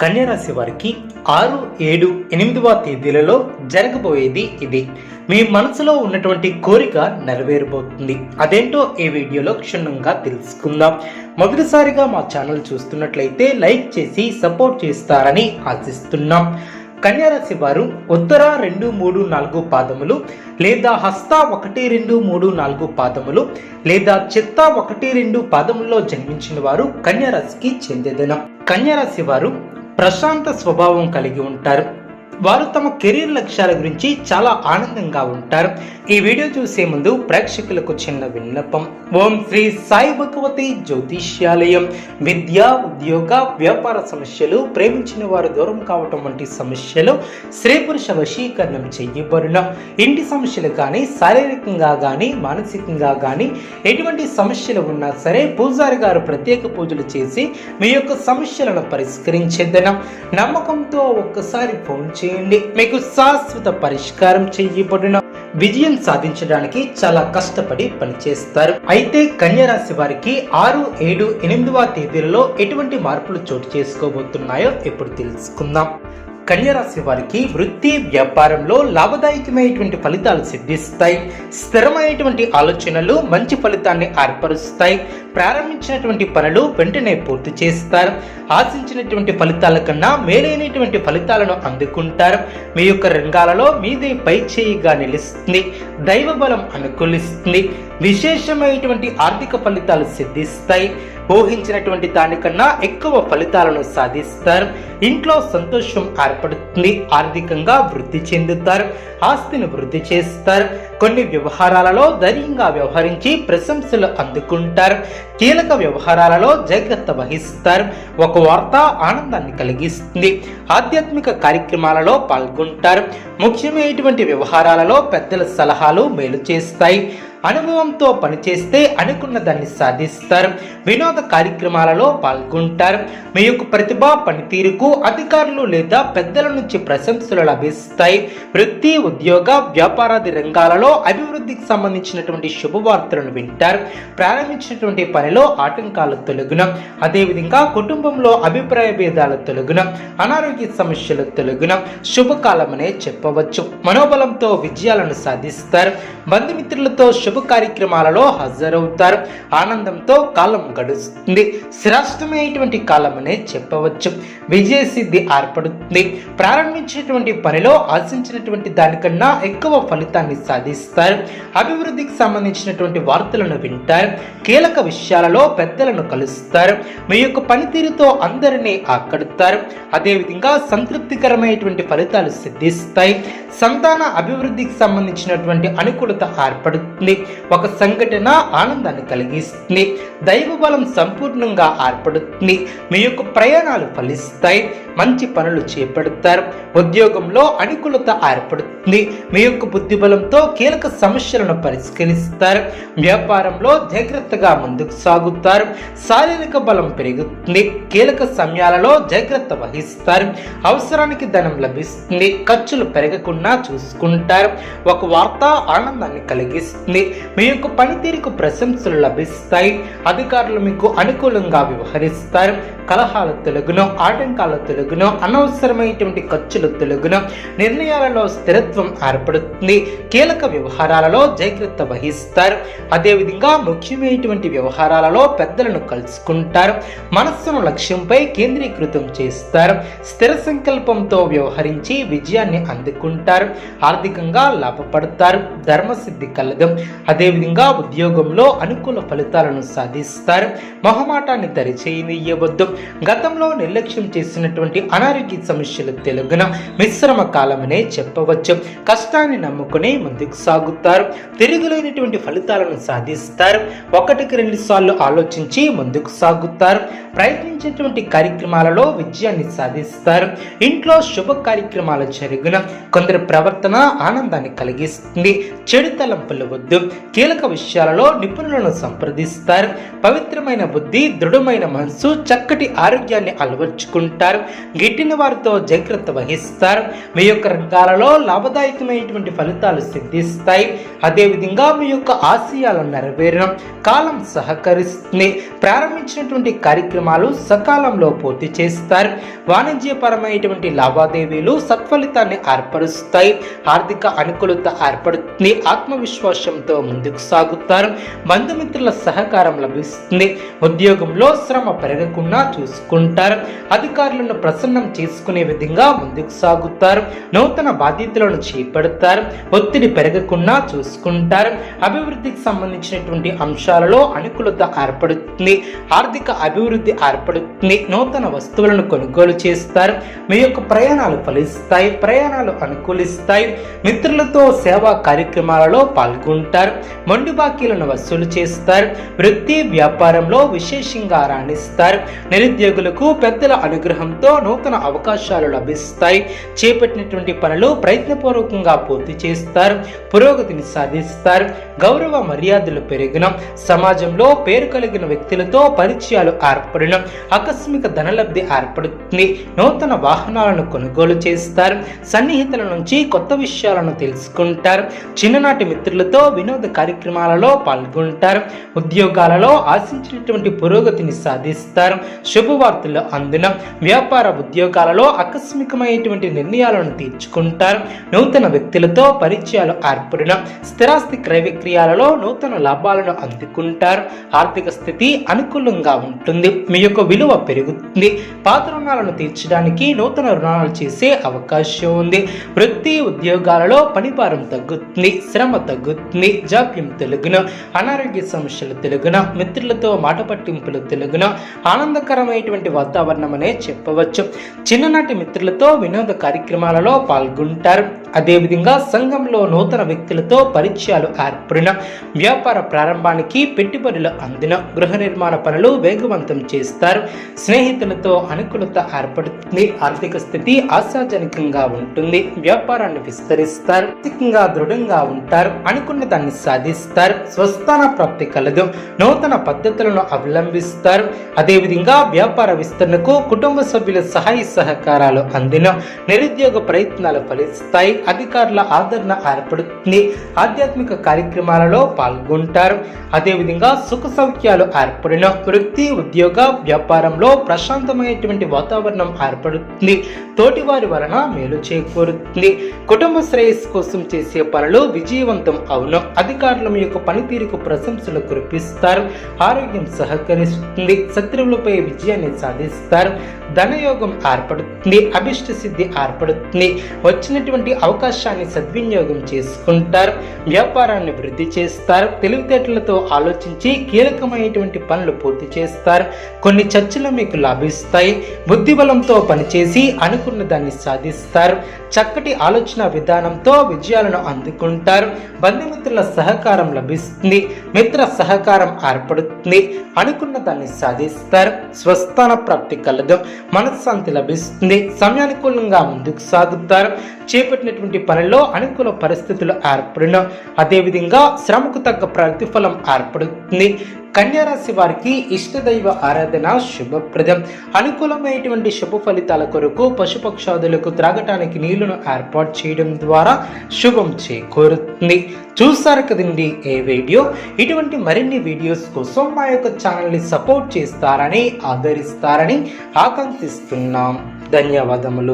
కన్యరాశి వారికి ఆరు ఏడు ఎనిమిదవ తేదీలలో జరగబోయేది ఇది. మీ మనసులో ఉన్నటువంటి కోరిక నెరవేరబోతుంది. అదేంటో ఈ వీడియోలో క్షుణ్ణంగా తెలుసుకుందాం. మొదటిసారిగా మా ఛానల్ చూస్తున్నట్లయితే లైక్ చేసి సపోర్ట్ చేస్తారని ఆశిస్తున్నాం. కన్యారాశి వారు ఉత్తర రెండు మూడు నాలుగు పాదములు లేదా హస్త ఒకటి రెండు మూడు నాలుగు పాదములు లేదా చిత్త ఒకటి రెండు పాదముల్లో జన్మించిన వారు కన్యారాశికి చెందేదనం. కన్యారాశి వారు ప్రశాంత స్వభావం కలిగి ఉంటారు. వారు తమ కెరీర్ లక్ష్యాల గురించి చాలా ఆనందంగా ఉంటారు. ఈ వీడియో చూసే ముందు ప్రేక్షకులకు చిన్న విన్నపం. ఓం శ్రీ సాయి భగవతి జ్యోతిష్యాలయం. విద్య ఉద్యోగ వ్యాపార సమస్యలు ప్రేమించిన వారు దూరం కావటం వంటి సమస్యలు స్త్రీ పురుష వశీకరణం చెయ్యబడిన ఇంటి సమస్యలు కానీ శారీరకంగా కానీ మానసికంగా కానీ ఎటువంటి సమస్యలు ఉన్నా సరే పూజారి గారు ప్రత్యేక పూజలు చేసి మీ యొక్క సమస్యలను పరిష్కరించేద్దనం నమ్మకంతో ఒక్కసారి ఫోన్ చేయండి. మీకు శాశ్వత పరిష్కారం చేయబడిన విజయం సాధించడానికి చాలా కష్టపడి పనిచేస్తారు. అయితే కన్యరాశి వారికి ఆరు ఏడు ఎనిమిదవ తేదీలలో ఎటువంటి మార్పులు చోటు చేసుకోబోతున్నాయో ఇప్పుడు తెలుసుకుందాం. కన్యరాశి వారికి వృత్తి వ్యాపారంలో లాభదాయకమైనటువంటి ఫలితాలు సిద్ధిస్తాయి. స్థిరమైనటువంటి ఆలోచనలు మంచి ఫలితాన్ని ఏర్పరుస్తాయి. ప్రారంభించినటువంటి పనులు వెంటనే పూర్తి చేస్తారు. ఆశించినటువంటి ఫలితాల కన్నా మేలైనటువంటి ఫలితాలను అందుకుంటారు. మీ యొక్క రంగాలలో మీదే పై చేయిగా నిలుస్తుంది. దైవ బలం అనుకూలిస్తుంది. విశేషమైనటువంటి ఆర్థిక ఫలితాలు సిద్ధిస్తాయి. ఊహించినటువంటి దానికన్నా ఎక్కువ ఫలితాలను సాధిస్తారు. ఇంట్లో సంతోషం ఏర్పడుతుంది ఆర్థికంగా వృద్ధి చెందుతారు ఆస్తిని వృద్ధి చేస్తారు. కొన్ని వ్యవహారాలలో ధైర్యంగా వ్యవహరించి ప్రశంసలు అందుకుంటారు. కీలక వ్యవహారాలలో జాగ్రత్త వహిస్తారు. ఒక వార్త ఆనందాన్ని కలిగిస్తుంది. ఆధ్యాత్మిక కార్యక్రమాలలో పాల్గొంటారు. ముఖ్యమైనటువంటి వ్యవహారాలలో పెద్దల సలహాలు మేలు చేస్తాయి. అనుభవంతో పనిచేస్తే అనుకున్న దాన్ని సాధిస్తారు. వినోద కార్యక్రమాలలో పాల్గొంటారు. మీ యొక్క ప్రతిభ పనితీరుకు అధికారులు లేదా పెద్దల నుంచి ప్రశంసలు లభిస్తాయి. వృత్తి ఉద్యోగ వ్యాపారాది రంగాలలో అభివృద్ధికి సంబంధించినటువంటి శుభవార్తలను వింటారు. ప్రారంభించినటువంటి పనిలో ఆటంకాలు తొలగున. అదేవిధంగా కుటుంబంలో అభిప్రాయ భేదాలు తొలగున. అనారోగ్య సమస్యలు తొలగున. శుభకాలమనే చెప్పవచ్చు. మనోబలంతో విజయాలను సాధిస్తారు. బంధుమిత్రులతో శుభ కార్యక్రమాలలో హాజరవుతారు. ఆనందంతో కాలం గడుస్తుంది. శ్రేష్టమైనటువంటి అనే చెప్పవచ్చు. విజయ సిద్ధి ఏర్పడుతుంది. ప్రారంభించినటువంటి పనిలో ఆశించినటువంటి దానికన్నా ఎక్కువ ఫలితాన్ని సాధిస్తారు. అభివృద్ధికి సంబంధించినటువంటి వార్తలను వింటారు. కీలక విషయాలలో పెద్దలను కలుస్తారు. మీ యొక్క పనితీరుతో అందరినీ ఆకడతారు అదేవిధంగా సంతృప్తికరమైనటువంటి ఫలితాలు సిద్ధిస్తాయి. సంతాన అభివృద్ధికి సంబంధించినటువంటి అనుకూలత ఏర్పడుతుంది. ఒక సంఘటన ఆనందాన్ని కలిగిస్తుంది. దైవ బలం సంపూర్ణంగా ఏర్పడుతుంది. మీ యొక్క ప్రయాణాలు ఫలిస్తాయి. మంచి పనులు చేపడతారు. ఉద్యోగంలో అనుకూలత ఏర్పడుతుంది. మీ యొక్క బుద్ధిబలంతో కీలక సమస్యలను పరిష్కరిస్తారు. వ్యాపారంలో జాగ్రత్తగా ముందుకు సాగుతారు. శారీరక బలం పెరుగుతుంది. కీలక సమయాలలో జాగ్రత్త వహిస్తారు. అవసరానికి ధనం లభిస్తుంది. ఖర్చులు పెరగకుండా చూసుకుంటారు. ఒక వార్త ఆనందాన్ని కలిగిస్తుంది. మీ యొక్క పనితీరుకు ప్రశంసలు లభిస్తాయి. అధికారులు మీకు అనుకూలంగా వ్యవహరిస్తారు. కలహాల తెలుగును ఆటంకాల తెలుగును అనవసరమైనటువంటి ఖర్చుల తెలుగును నిర్ణయాలలో స్థిరత్వం ఏర్పడుతుంది. కీలక వ్యవహారాలలో జాగ్రత్త వహిస్తారు. అదేవిధంగా ముఖ్యమైనటువంటి వ్యవహారాలలో పెద్దలను కలుసుకుంటారు. మనస్సును లక్ష్యంపై కేంద్రీకృతం చేస్తారు. స్థిర సంకల్పంతో వ్యవహరించి విజయాన్ని అందుకుంటారు. ఆర్థికంగా లాభపడతారు. ధర్మసిద్ధి కలదు అదేవిధంగా ఉద్యోగంలో అనుకూల ఫలితాలను సాధిస్తారు. మొహమాటాన్ని దరిచేయనియ్యవద్దు. గతంలో నిర్లక్ష్యం చేసినటువంటి అనారోగ్య సమస్యలు తెలుగున మిశ్రమ కాలమనే చెప్పవచ్చు. కష్టాన్ని నమ్ముకుని ముందుకు సాగుతారు. తిరుగులేనటువంటి ఫలితాలను సాధిస్తారు. ఒకటికి రెండు సార్లు ఆలోచించి ముందుకు సాగుతారు. ప్రయత్నించేటువంటి కార్యక్రమాలలో విజయాన్ని సాధిస్తారు. ఇంట్లో శుభ కార్యక్రమాలు జరిగిన కొందరి ప్రవర్తన ఆనందాన్ని కలిగిస్తుంది. చెడు తలంపులు వద్దు. కీలక విషయాలలో నిపుణులను సంప్రదిస్తారు. పవిత్రమైన బుద్ధి దృఢమైన మనసు చక్కటి ఆరోగ్యాన్ని అలవర్చుకుంటారు. గిట్టిన వారితో జాగ్రత్త వహిస్తారు. మీ యొక్క రంగాలలో లాభ లాభదాయకమైనటువంటి ఫలితాలు సిద్ధిస్తాయి. అదేవిధంగా మీ యొక్క ఆశయాలు నెరవేరడం కాలం సహకరిస్తుంది. ప్రారంభించినటువంటి కార్యక్రమాలు సకాలంలో పూర్తి చేస్తారు. వాణిజ్యపరమైనటువంటి లావాదేవీలు సత్ఫలితాన్ని ఏర్పరుస్తాయి. ఆర్థిక అనుకూలత ఏర్పడుతుంది. ఆత్మవిశ్వాసంతో ముందుకు సాగుతారు. బంధుమిత్రుల సహకారం లభిస్తుంది. ఉద్యోగంలో శ్రమ పెరగకుండా చూసుకుంటారు. అధికారులను ప్రసన్నం చేసుకునే విధంగా ముందుకు సాగుతారు. నూతన బాధ్యతలను చేపడతారు ఒత్తిడి పెరగకుండా చూసుకుంటారు. అభివృద్ధికి సంబంధించినటువంటి అంశాలలో అనుకూలత ఏర్పడుతుంది ఆర్థిక అభివృద్ధి ఏర్పడుతుంది నూతన వస్తువులను కొనుగోలు చేస్తారు మీ యొక్క ప్రయాణాలు ఫలిస్తాయి ప్రయాణాలు అనుకూలిస్తాయి. మిత్రులతో సేవా కార్యక్రమాలలో పాల్గొంటారు మొండి బాకీలను వసూలు చేస్తారు వృత్తి వ్యాపారంలో విశేషంగా రాణిస్తారు. నిరుద్యోగులకు పెద్దల అనుగ్రహంతో నూతన అవకాశాలు లభిస్తాయి. చేపట్టినటువంటి పనులు ప్రయత్నపూర్వకంగా పూర్తి చేస్తారు పురోగతిని సాధిస్తారు గౌరవ మర్యాదలు పెరిగిన సమాజంలో పేరు కలిగిన వ్యక్తులతో పరిచయాలు ఏర్పడిన ఆకస్మిక ధనలబ్ధి ఏర్పడుతుంది నూతన వాహనాలను కొనుగోలు చేస్తారు సన్నిహితుల నుంచి కొత్త విషయాలను తెలుసుకుంటారు చిన్ననాటి మిత్రులతో వినోద కార్యక్రమాలలో పాల్గొంటారు ఉద్యోగాలలో ఆశించినటువంటి పురోగతిని సాధిస్తారు శుభవార్తలు అందున వ్యాపార ఉద్యోగాలలో ఆకస్మికమైనటువంటి నిర్ణయాలను తీర్చుకుంటారు నూతన వ్యక్తులతో పరిచయాలు ఏర్పడిన స్థిరాస్తి క్రయ విక్రయాలలో నూతన లాభాలను అందుకుంటారు. ఆర్థిక స్థితి అనుకూలంగా ఉంటుంది. మీ యొక్క విలువ పెరుగుతుంది. పాత రుణాలను తీర్చడానికి నూతన రుణాలు చేసే అవకాశం ఉంది. వృత్తి ఉద్యోగాలలో పనిభారం తగ్గుతుంది. శ్రమ తగ్గుతుంది. జాప్యం తెలుగున అనారోగ్య సమస్యలు తెలుగున మిత్రులతో మాట పట్టింపులు తెలుగున ఆనందకరమైనటువంటి వాతావరణం అనే చెప్పవచ్చు. చిన్ననాటి మిత్రులతో వినోద కార్యక్రమాలలో పాల్గొంటారు. అదేవిధంగా సంఘంలో నూతన వ్యక్తులతో పరిచయాలు ఏర్పడిన వ్యాపార ప్రారంభానికి పెట్టుబడులు అందిన గృహ నిర్మాణ పనులు వేగవంతం చేస్తారు. స్నేహితులతో అనుకూలత ఏర్పడుతుంది. ఆర్థిక స్థితి ఆశాజనకంగా ఉంటుంది. వ్యాపారాన్ని విస్తరిస్తారు. ఆర్థికంగా దృఢంగా ఉంటారు. అనుకున్న దాన్ని సాధిస్తారు. స్వస్థాన ప్రాప్తి కలదు. నూతన పద్ధతులను అవలంబిస్తారు. అదేవిధంగా వ్యాపార విస్తరణకు కుటుంబ సభ్యుల సహాయ సహకారాలు అందిన నిరుద్యోగ ప్రయత్నాలు ఫలిస్తాయి. అధికారుల ఆదరణ ఏర్పడుతుంది. ఆధ్యాత్మిక కార్యక్రమాలలో పాల్గొంటారు. అదేవిధంగా సుఖ సౌఖ్యాలు ఏర్పడిన వృత్తి ఉద్యోగ వ్యాపారంలో ప్రశాంతమైనటువంటి వాతావరణం ఏర్పడుతుంది. తోటివారి వలన మేలు చేకూరుతుంది. కుటుంబ శ్రేయస్సు కోసం చేసే పనులు విజయవంతం అవును. అధికారుల మీ యొక్క పనితీరుకు ప్రశంసలు కురిపిస్తారు. ఆరోగ్యం సహకరిస్తుంది. శత్రువులపై విజయాన్ని సాధిస్తారు. ధనయోగం ఏర్పడుతుంది. అభిష్ట సిద్ధి ఏర్పడుతుంది. వచ్చినటువంటి అవకాశాన్ని సద్వినియోగం చేసుకుంటారు వ్యాపారాన్ని వృద్ధి చేస్తారు తెలివితేటలతో ఆలోచించి కీలకమైనటువంటి పనులు పూర్తి చేస్తారు. కొన్ని చర్చలు మీకు లాభిస్తాయి బుద్ధిబలంతో పనిచేసి అనుకున్న దాన్ని సాధిస్తారు. చక్కటి ఆలోచన విధానంతో విజయాలను అందుకుంటారు. బంధుమిత్రుల సహకారం లభిస్తుంది మిత్ర సహకారం ఏర్పడుతుంది. అనుకున్న దాన్ని సాధిస్తారు స్వస్థాన ప్రాప్తి కలదు మనశ్శాంతి లభిస్తుంది సమయానుకూలంగా ముందుకు సాగుతారు. చేసేటువంటి పనుల్లో అనుకూల పరిస్థితులు ఏర్పడిన అదేవిధంగా శ్రమకు తగ్గ ప్రతిఫలం ఏర్పడుతుంది. కన్యారాశి వారికి ఇష్టదైవ ఆరాధన శుభప్రదం. అనుకూలమైనటువంటి శుభ ఫలితాల కొరకు పశుపక్షాదులకు త్రాగటానికి నీళ్ళను ఏర్పాటు చేయడం ద్వారా శుభం చేకూరుతుంది. చూసారు కదండి ఏ వీడియో? ఇటువంటి మరిన్ని వీడియోస్ కోసం మా యొక్క ఛానల్ని సపోర్ట్ చేస్తారని ఆదరిస్తారని ఆకాంక్షిస్తున్నాం. ధన్యవాదములు.